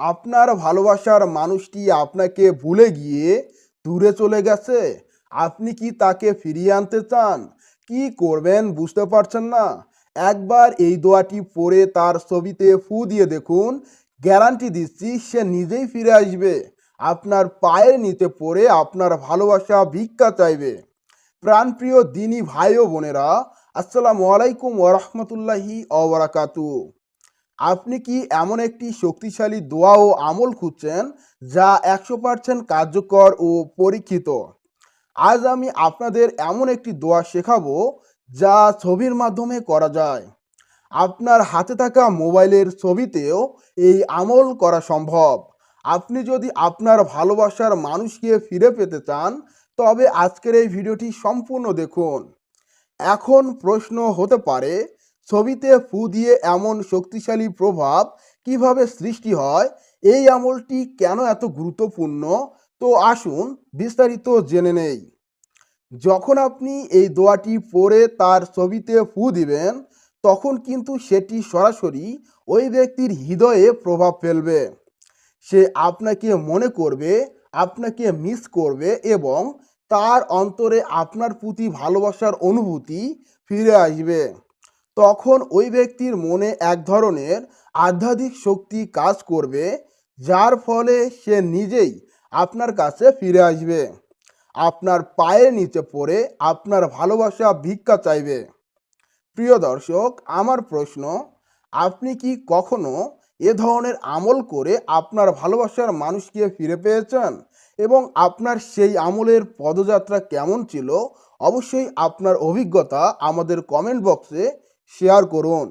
আপনার ভালোবাসার মানুষটি আপনাকে ভুলে গিয়ে দূরে চলে গেছে। আপনি কি তাকে ফিরিয়ে আনতে চান? কি করবেন বুঝতে পারছেন না। একবার এই দোয়াটি পড়ে তার ছবিতে ফু দিয়ে দেখুন। গ্যারান্টি দিচ্ছি, সে নিজেই ফিরে আসবে। আপনার পায়ের নিতে পড়ে আপনার ভালোবাসা ভিক্ষা চাইবে। প্রাণপ্রিয় দিনী ভাই ও বোনেরা, আসসালামু আলাইকুম ওরহমতুল্লাহি অবরাকাতু আপনি কি এমন একটি শক্তিশালী দোয়া ও আমল খুঁজছেন যা একশো পার্সেন্ট কার্যকর ও পরীক্ষিত? আজ আমি আপনাদের এমন একটি দোয়া শেখাবো যা ছবির মাধ্যমে করা যায়। আপনার হাতে থাকা মোবাইলের ছবিতেও এই আমল করা সম্ভব। আপনি যদি আপনার ভালোবাসার মানুষকে ফিরে পেতে চান, তবে আজকের এই ভিডিওটি সম্পূর্ণ দেখুন। এখন প্রশ্ন হতে পারে ছবিতে ফু দিয়ে এমন শক্তিশালী প্রভাব কীভাবে সৃষ্টি হয়? এই আমলটি কেন এত গুরুত্বপূর্ণ? তো আসুন বিস্তারিত জেনে নেই। যখন আপনি এই দোয়াটি পড়ে তার ছবিতে ফু দিবেন, তখন কিন্তু সেটি সরাসরি ওই ব্যক্তির হৃদয়ে প্রভাব ফেলবে। সে আপনাকে মনে করবে, আপনাকে মিস করবে এবং তার অন্তরে আপনার প্রতি ভালোবাসার অনুভূতি ফিরে আসবে। তখন ওই ব্যক্তির মনে এক ধরনের আধ্যাত্মিক শক্তি কাজ করবে, যার ফলে সে নিজেই আপনার কাছে ফিরে আসবে। আপনার পায়ের নিচে পড়ে আপনার ভালোবাসা ভিক্ষা চাইবে। প্রিয় দর্শক, আমার প্রশ্ন, আপনি কি কখনো এ ধরনের আমল করে আপনার ভালোবাসার মানুষকে ফিরে পেয়েছেন? এবং আপনার সেই আমলের পদযাত্রা কেমন ছিল? অবশ্যই আপনার অভিজ্ঞতা আমাদের কমেন্ট বক্সে শেয়ার করুন।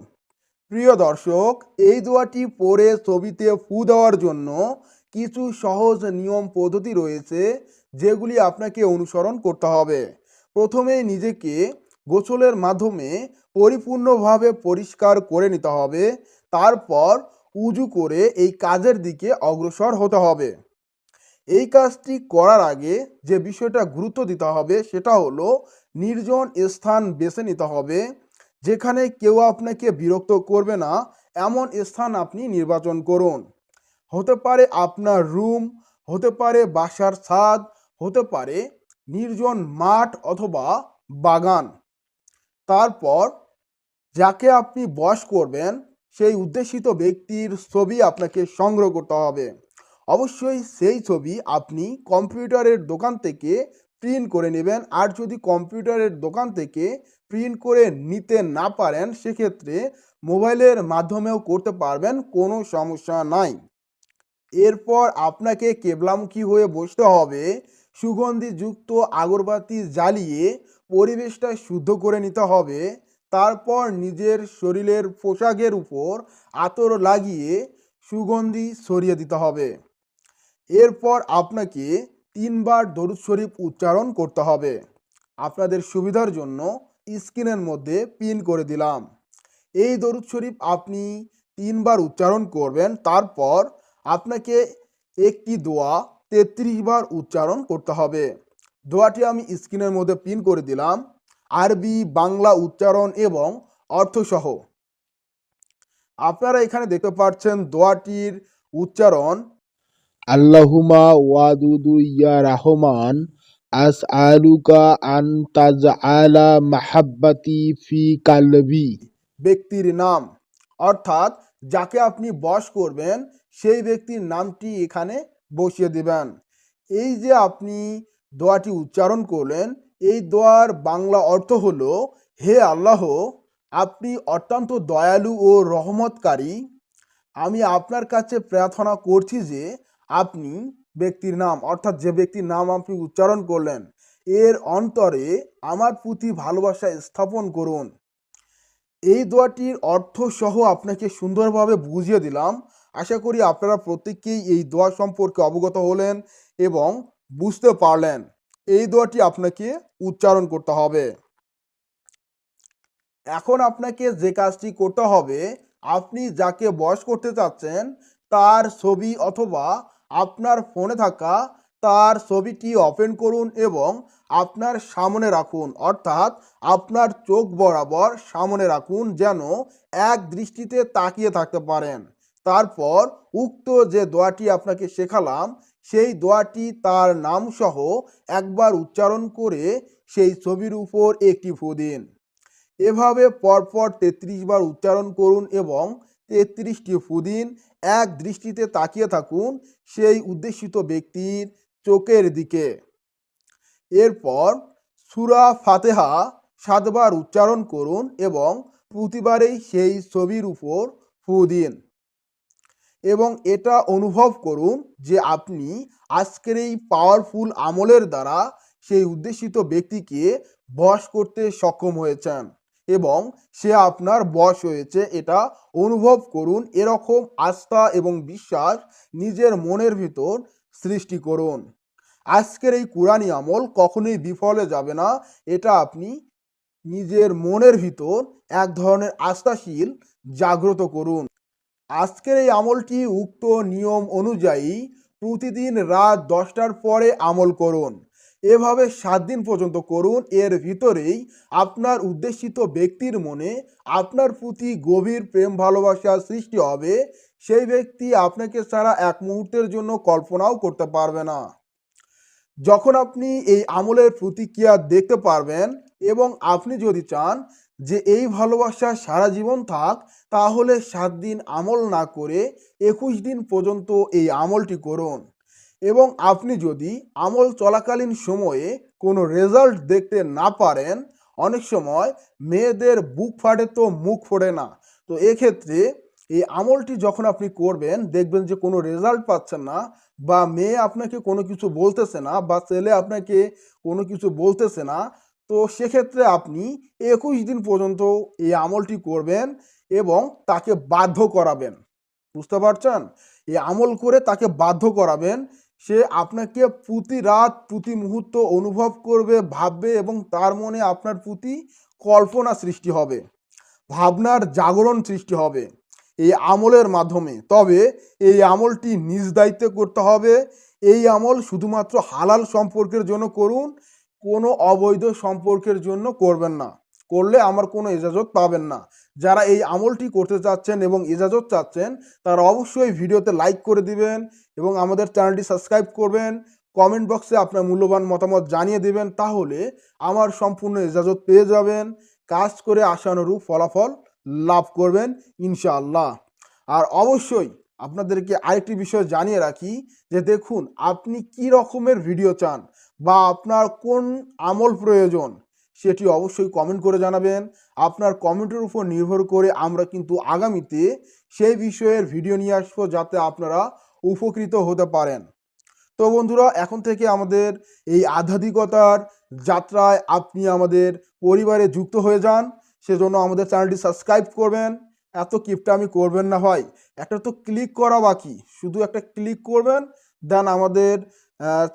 প্রিয় দর্শক, এই দোয়াটি পড়ে ছবিতে ফু দেওয়ার জন্য কিছু সহজ নিয়ম পদ্ধতি রয়েছে যেগুলি আপনাকে অনুসরণ করতে হবে। প্রথমে নিজেকে গোসলের মাধ্যমে পরিপূর্ণভাবে পরিষ্কার করে নিতে হবে। তারপর উজু করে এই কাজের দিকে অগ্রসর হতে হবে। এই কাজটি করার আগে যে বিষয়টা গুরুত্ব দিতে হবে সেটা হলো নির্জন স্থান বেছে নিতে হবে। যেখানে কেউ আপনাকে বিরক্ত করবে না, এমন স্থান আপনি নির্বাচন করুন। হতে পারে আপনার রুম হতে পারে বাসার ছাদ, হতে পারে নির্জন মাঠ অথবা বাগান। তারপর যাকে আপনি বশ করবেন, সেই উদ্দেশিত ব্যক্তির ছবি আপনাকে সংগ্রহ করতে হবে। অবশ্যই সেই ছবি আপনি কম্পিউটারের দোকান থেকে প্রিন্ট করে নেবেন। আর যদি কম্পিউটারের দোকান থেকে প্রিন্ট করে নিতে না পারেন, সেক্ষেত্রে মোবাইলের মাধ্যমেও করতে পারবেন, কোনো সমস্যা নাই। এরপর আপনাকে কেবলামুখী হয়ে বসতে হবে, সুগন্ধিযুক্ত আগরবাতি জ্বালিয়ে পরিবেশটা শুদ্ধ করে নিতে হবে, তারপর নিজের শরীরের পোশাকের উপর আতর লাগিয়ে সুগন্ধি ছড়িয়ে দিতে হবে। এরপর আপনাকে তিনবার দরুদ শরীফ উচ্চারণ করতে হবে। আপনাদের সুবিধার জন্য স্ক্রিনের মধ্যে পিন করে দিলাম। এই দরুদ শরীফ আপনি তিনবার উচ্চারণ করবেন, তারপর আপনাকে একটি দোয়া তেত্রিশ বার উচ্চারণ করতে হবে। দোয়াটি আমি স্ক্রিনের মধ্যে পিন করে দিলাম। আরবি, বাংলা উচ্চারণ এবং অর্থসহ। আপনারা এখানে দেখতে পাচ্ছেন দোয়াটির উচ্চারণ আল্লাহুমা ওয়াদুদু ইয়া রহমান আন মাহাব্বাতি ফি ব্যক্তির নাম। অর্থাৎ, যাকে আপনি বস করবেন, সেই ব্যক্তির নামটি এখানে বসিয়ে দেবেন। এই যে আপনি দোয়াটি উচ্চারণ করলেন, এই দোয়ার বাংলা অর্থ হলো, হে আল্লাহ, আপনি অত্যন্ত দয়ালু ও রহমতকারী। আমি আপনার কাছে প্রার্থনা করছি যে, আপনি ব্যক্তির নাম, অর্থাৎ যে ব্যক্তির নাম আপনি উচ্চারণ করলেন, এর অন্তরে আমার প্রতি ভালোবাসা স্থাপন করুন। এই দোয়াটির অর্থ সহ আপনাকে সুন্দরভাবে বুঝিয়ে দিলাম। আশা করি আপনারা প্রত্যেকেই এই দোয়া সম্পর্কে অবগত হলেন এবং বুঝতে পারলেন। এই দোয়াটি আপনাকে উচ্চারণ করতে হবে। এখন আপনাকে যে কাজটি করতে হবে, আপনি যাকে বয়স করতে চাচ্ছেন, তার ছবি অথবা আপনার ফোনে থাকা তার ছবিটি ওপেন করুন এবং আপনার সামনে রাখুন। অর্থাৎ আপনার চোখ বরাবর সামনে রাখুন যেন এক দৃষ্টিতে তাকিয়ে থাকতে পারেন। তারপর উক্ত যে দোয়াটি আপনাকে শেখালাম, সেই দোয়াটি তার নাম সহ একবার উচ্চারণ করে সেই ছবির উপর একটি ফু দিন। এভাবে পরপর তেত্রিশ বার উচ্চারণ করুন এবং তেত্রিশটি ফুদিন এক দৃষ্টিতে তাকিয়ে থাকুন সেই উদ্দেশিত ব্যক্তির চোখের দিকে। এরপর সুরা ফাতেহা সাতবার উচ্চারণ করুন এবং প্রতিবারেই সেই ছবির উপর ফু দিন এবং এটা অনুভব করুন যে আপনি আজকের এই পাওয়ারফুল আমলের দ্বারা সেই উদ্দেশিত ব্যক্তিকে বশ করতে সক্ষম হয়েছেন। এবং সে আপনার বশ হয়েছে। এটা অনুভব করুন, এরকম আস্থা এবং বিশ্বাস নিজের মনের ভিতর সৃষ্টি করুন। আজকের এই কোরআনি আমল কখনোই বিফলে যাবে না। এটা আপনি নিজের মনের ভিতর এক ধরনের আস্থাশীল জাগ্রত করুন। আজকের এই আমলটি উক্ত নিয়ম অনুযায়ী প্রতিদিন রাত দশটার পরে আমল করুন। এভাবে সাত দিন পর্যন্ত করুন। এর ভিতরেই আপনার উদ্দেশিত ব্যক্তির মনে আপনার প্রতি গভীর প্রেম ভালোবাসা সৃষ্টি হবে। সেই ব্যক্তি আপনাকে ছাড়া এক মুহূর্তের জন্য কল্পনাও করতে পারবে না। যখন আপনি এই আমলের প্রতিক্রিয়া দেখতে পারবেন এবং আপনি যদি চান যে এই ভালোবাসা সারা জীবন থাক, তাহলে সাত দিন আমল না করে একুশ দিন পর্যন্ত এই আমলটি করুন। এবং আপনি যদি আমল চলাকালীন সময়ে কোনো রেজাল্ট দেখতে না পারেন, অনেক সময় মেয়েদের বুক ফাটে তো মুখ ফোড়ে না। তো এক্ষেত্রে এই আমলটি যখন আপনি করবেন, দেখবেন যে কোনো রেজাল্ট পাচ্ছেন না বা মেয়ে আপনাকে কোনো কিছু বলতেছে না বা ছেলে আপনাকে কোনো কিছু বলতেছে না, তো সেক্ষেত্রে আপনি একুশ দিন পর্যন্ত এই আমলটি করবেন এবং তাকে বাধ্য করাবেন। বুঝতে পারছেন? এই আমল করে তাকে বাধ্য করাবেন সে আপনাকে প্রতি রাত, প্রতি মুহূর্ত অনুভব করবে, ভাববে এবং তার মনে আপনার প্রতি কল্পনা সৃষ্টি হবে, ভাবনার জাগরণ সৃষ্টি হবে এই আমলের মাধ্যমে। তবে এই আমলটি নিজ দায়িত্বে করতে হবে। এই আমল শুধুমাত্র হালাল সম্পর্কের জন্য করুন, কোনো অবৈধ সম্পর্কের জন্য করবেন না। করলে আমার কোনো ইজাজত পাবেন না। যারা এই আমলটি করতে চাচ্ছেন এবং ইজাজত চাচ্ছেন, তারা অবশ্যই ভিডিওতে লাইক করে দিবেন এবং আমাদের চ্যানেলটি সাবস্ক্রাইব করবেন। কমেন্ট বক্সে আপনার মূল্যবান মতামত জানিয়ে দিবেন, তাহলে আমার সম্পূর্ণ ইজাজত পেয়ে যাবেন। কাজ করে আশানুরূপ ফলাফল লাভ করবেন, ইনশাআল্লাহ। আর অবশ্যই আপনাদেরকে আরেকটি বিষয় জানিয়ে রাখি, যে দেখুন, আপনি কি রকমের ভিডিও চান বা আপনার কোন আমল প্রয়োজন? সেটি অবশ্যই কমেন্ট করে জানাবেন। আপনার কমেন্টের উপর নির্ভর করে আমরা কিন্তু আগামীতে সেই বিষয়ের ভিডিও নিয়ে আসব যাতে আপনারা উপকৃত হতে পারেন। তো বন্ধুরা, এখন থেকে আমাদের এই আধ্যাত্মিকতার যাত্রায় আপনি আমাদের পরিবারে যুক্ত হয়ে যান। সেজন্য আমাদের চ্যানেলটি সাবস্ক্রাইব করবেন। এত কিপটা আমি করবেন না ভাই। একটা তো ক্লিক করা বাকি। শুধু একটা ক্লিক করবেন দেন আমাদের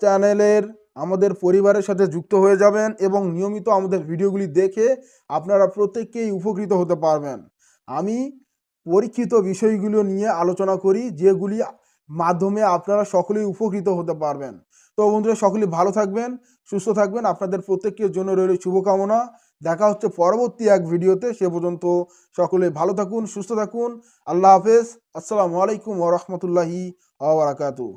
চ্যানেলের আমাদের পরিবারের সাথে যুক্ত হয়ে যাবেন এবং নিয়মিত আমাদের ভিডিওগুলি দেখে আপনারা প্রত্যেককেই উপকৃত হতে পারবেন। আমি পরীক্ষিত বিষয়গুলো নিয়ে আলোচনা করি, যেগুলি মাধ্যমে আপনারা সকলেই উপকৃত হতে পারবেন। তো বন্ধুরা সকলেই ভালো থাকবেন, সুস্থ থাকবেন। আপনাদের প্রত্যেকের জন্য রইল শুভকামনা। দেখা হচ্ছে পরবর্তী এক ভিডিওতে। সে পর্যন্ত সকলে ভালো থাকুন, সুস্থ থাকুন। আল্লাহ হাফেজ। আসসালামু আলাইকুম ওরহমতুল্লাহি আবরাকাতু